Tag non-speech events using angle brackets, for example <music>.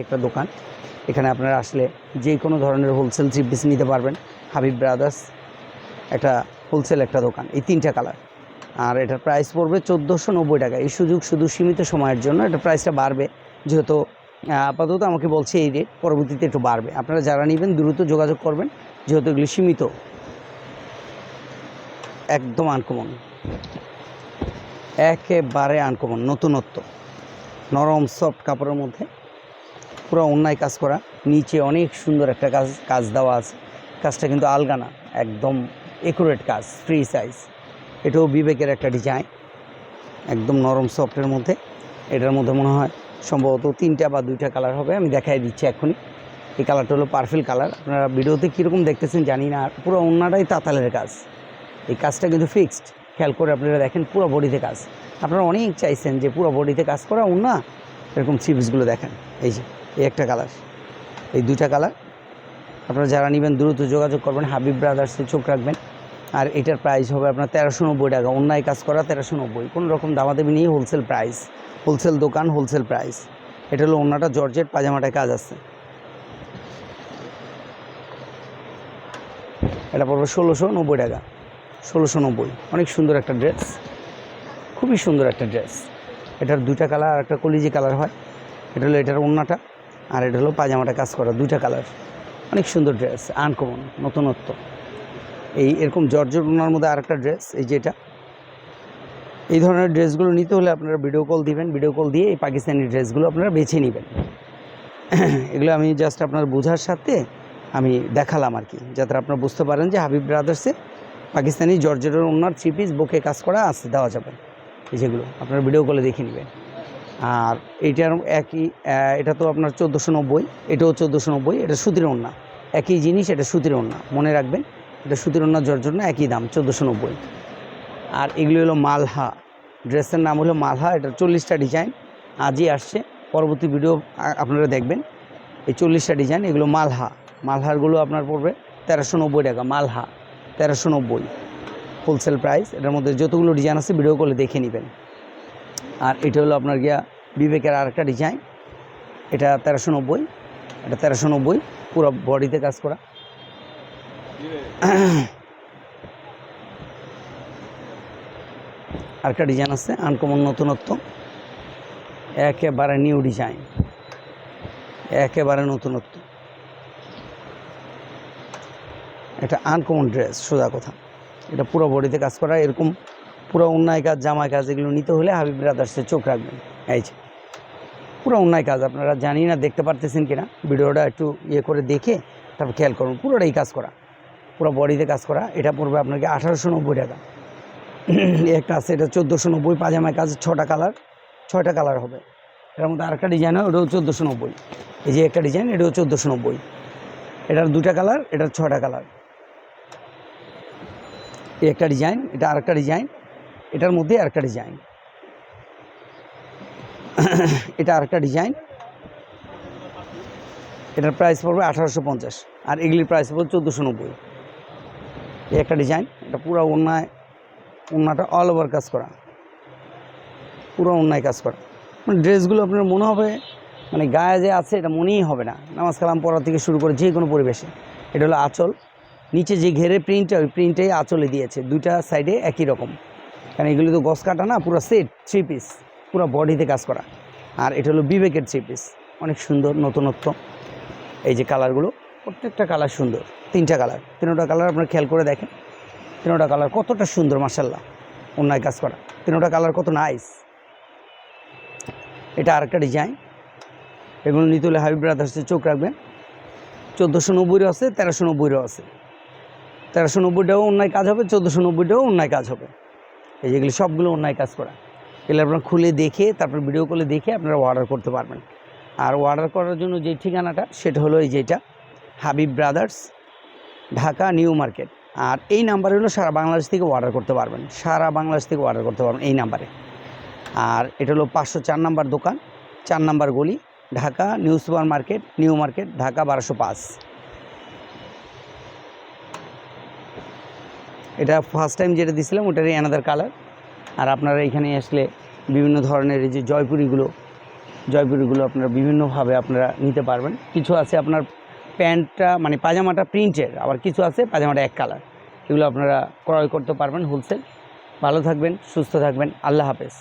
একটা দোকান। এখানে আপনারা আসলে যে কোনো ধরনের হোলসেল থ্রি নিতে পারবেন। হাবিব ব্রাদার্স একটা হোলসেল একটা দোকান, এই তিনটা কালার আর এটার প্রাইস পড়বে চোদ্দোশো নব্বই টাকা। এই সুযোগ শুধু সীমিত সময়ের জন্য এটা প্রাইসটা বাড়বে। যেহেতু আপাতত আমাকে বলছে এই রেট পরবর্তীতে একটু বাড়বে। আপনারা যারা নেবেন দ্রুত যোগাযোগ করবেন, যেহেতু এগুলি সীমিত। একদম আনকমন একেবারে আনকমন নতুনত্ব। নরম সফট কাপড়ের মধ্যে। পুরো অন্যায় কাজ করা। নিচে অনেক সুন্দর একটা কাজ কাজ দেওয়া আছে। কাজটা কিন্তু আলগা না, একদম একুরেট কাজ ফ্রি সাইজ এটাও বিবেকের একটা ডিজাইন একদম নরম সফটের মধ্যে। এটার মধ্যে মনে হয় সম্ভবত তিনটা বা দুইটা কালার হবে, আমি দেখাই দিচ্ছি এখনই। এই কালারটা হলো পারফেল কালার আপনারা ভিডিওতে কীরকম দেখতেছেন জানি না, আর পুরো অন্যটাই তাতালের কাজ। এই কাজটা কিন্তু ফিক্সড খেয়াল করে আপনারা দেখেন পুরো বডিতে কাজ। আপনারা অনেক চাইছেন যে পুরো বডিতে কাজ করা অন্য এরকম চিপসগুলো দেখেন। এই যে। এই একটা কালার। এই দুইটা কালার। আপনারা যারা নেবেন, দ্রুত যোগাযোগ করবেন। হাবিব ব্রাদার্সে চোখ রাখবেন। আর এটার প্রাইস হবে আপনার তেরোশো নব্বই টাকা। অন্যায় কাজ করা তেরোশো নব্বই। কোনো রকম দামাদামি নিয়ে হোলসেল প্রাইস হোলসেল দোকান হোলসেল প্রাইস এটা হলো অন্যটা জর্জেট পাজামাটায় কাজ আছে। এটা পড়বে ষোলোশো নব্বই টাকা। ষোলোশো নব্বই। অনেক সুন্দর একটা ড্রেস খুবই সুন্দর একটা ড্রেস এটার দুইটা কালার আর একটা কলিজি কালার হয়। এটা হলো এটার ওন্নাটা আর এটা হলো পাজামাটা কাজ করা, দুইটা কালার। অনেক সুন্দর ড্রেস আনকমন নতুনত্ব। এই এরকম জর্জর ওনার মধ্যে আরেকটা ড্রেস এই যে এটা। এই ধরনের ড্রেসগুলো নিতে হলে আপনারা ভিডিও কল দিবেন। ভিডিও কল দিয়ে এই পাকিস্তানি ড্রেসগুলো আপনারা বেছে নেবেন। <clears throat> এগুলো আমি জাস্ট আপনার বোঝার সাথে আমি দেখালাম আর কি, যাতে আপনারা বুঝতে পারেন যে হাবিব ব্রাদার্সে পাকিস্তানি জর্জরের ওনার থ্রি পিস বুকে কাজ করা আছে, দেওয়া যাবে। এই যেগুলো, আপনারা ভিডিও কলে দেখে নেবেন। আর এইটার একই এটা তো আপনার চোদ্দোশো নব্বই, এটাও চোদ্দোশো নব্বই, এটা সুতির ওন্না একই জিনিস, এটা সুতির ওন্না মনে রাখবেন, এটা সুতির ওন্না জর্জর জন্য একই দাম, চোদ্দোশো নব্বই। আর এগুলো হলো মালহা। ড্রেসের নাম হলো মালহা, এটা চল্লিশটা ডিজাইন আজই আসছে। পরবর্তী ভিডিও আপনারা দেখবেন। এই চল্লিশটা ডিজাইন, এগুলো মালহা। মালহারগুলো আপনার পড়বে তেরোশো নব্বই টাকা, মালহা, তেরোশো নব্বই। হোলসেল প্রাইস এটার মধ্যে যতগুলো ডিজাইন আছে ভিডিও করে দেখে নেবেন। আর এটা হলো আপনার গিয়া বিবেকের আরেকটা ডিজাইন এটা তেরোশো নব্বই, এটা তেরোশো নব্বই, পুরো বডিতে কাজ করা। আরেকটা ডিজাইন আছে আনকমন নতুনত্ব। একেবারে নিউ ডিজাইন একেবারে নতুনত্ব। এটা আনকমন ড্রেস সোজা কথা। এটা পুরো বডিতে কাজ করা, এরকম পুরো অন্যায় কাজ, জামাই কাজ এগুলো নিতে হলে হাবিব ব্রাদার্সে চোখ রাখবেন। এই যে, পুরো অন্যায় কাজ, আপনারা জানি না, দেখতে পারতেছেন কিনা? ভিডিওটা একটু ইয়ে করে দেখে তারপর খেয়াল করুন, পুরোটাই কাজ করা। পুরো বডিতে কাজ করা, এটা পড়বে আপনাকে আঠারোশো নব্বই টাকা। একটা আছে, এটা চোদ্দোশো নব্বই পাজামায় কাজ, ছটা কালার, ছয়টা কালার হবে। এটার মধ্যে আরেকটা ডিজাইন হয়, ওটাও চোদ্দোশো নব্বই। এই যে একটা ডিজাইন এটাও চোদ্দোশো নব্বই। এটার দুটা কালার, এটার ছটা কালার। এই একটা ডিজাইন এটা আরেকটা ডিজাইন এটার মধ্যে আরেকটা ডিজাইন। এটা আরেকটা ডিজাইন। এটার প্রাইস পড়বে আঠারোশো পঞ্চাশ, আর এগুলির প্রাইস পড়বে চোদ্দোশো নব্বই। এই একটা ডিজাইন, এটা পুরো অন্যায় অন্যটা অল ওভার কাজ করা। পুরো অন্যায় কাজ করা। মানে ড্রেসগুলো আপনার মনে হবে মানে গায়ে যে আছে এটা মনেই হবে না। নামাজ কালাম পড়া থেকে শুরু করে যে কোনো পরিবেশে। এটা হলো আঁচল। নিচে যে ঘেরে প্রিন্টটা ওই প্রিন্টেই আঁচলে দিয়েছে। দুইটা সাইডে একই রকম। কারণ এগুলি তো গস কাটা না, পুরো সেট থ্রি পিস পুরো বডিতে কাজ করা। আর এটা হলো বিবেকের থ্রি পিস অনেক সুন্দর, নতুনত্ব। এই যে কালারগুলো প্রত্যেকটা কালার সুন্দর, তিনটা কালার তিনটা কালার আপনার খেয়াল করে দেখেন। তিনটা কালার কতটা সুন্দর মার্শাল্লাহ অন্যায় কাজ করা। তিনটা কালার কত নাইস এটা আরেকটা ডিজাইন এগুলো নিতে হাবিব ব্রাদার্সে চোখ রাখবেন। চোদ্দোশো নব্বইরও আছে, তেরোশো নব্বইরও আছে। তেরোশো নব্বইটাও অন্যায় কাজ হবে, চোদ্দোশো নব্বইটাও অন্যায় কাজ হবে। এই যেগুলি সবগুলো অন্যায় কাজ করা। এগুলো আপনারা খুলে দেখে, তারপর ভিডিও কলে দেখে আপনারা অর্ডার করতে পারবেন। আর অর্ডার করার জন্য যে ঠিকানাটা, সেটা হলো এই যেটা, Habib brothers, Dhaka new market. আর এই নাম্বারে হলো সারা বাংলাদেশ থেকে অর্ডার করতে পারবেন। সারা বাংলাদেশ থেকে অর্ডার করতে পারবেন এই নাম্বারে আর এটা হলো পাঁচশো চার নাম্বার দোকান, চার নাম্বার গলি, Dhaka new super market new market, Dhaka বারোশো পাঁচ। এটা ফার্স্ট টাইম যেটা দিছিলাম, ওটারই অ্যানাদার কালার আর আপনারা এখানে আসলে বিভিন্ন ধরনের এই যে জয়পুরিগুলো জয়পুরিগুলো আপনারা বিভিন্নভাবে আপনারা নিতে পারবেন। কিছু আছে আপনার প্যান্টটা মানে পাজামাটা প্রিন্টের আবার কিছু আছে পাজামাটা এক কালার এগুলো আপনারা ক্রয় করতে পারবেন হোলসেল ভালো থাকবেন, সুস্থ থাকবেন, আল্লাহ হাফেজ।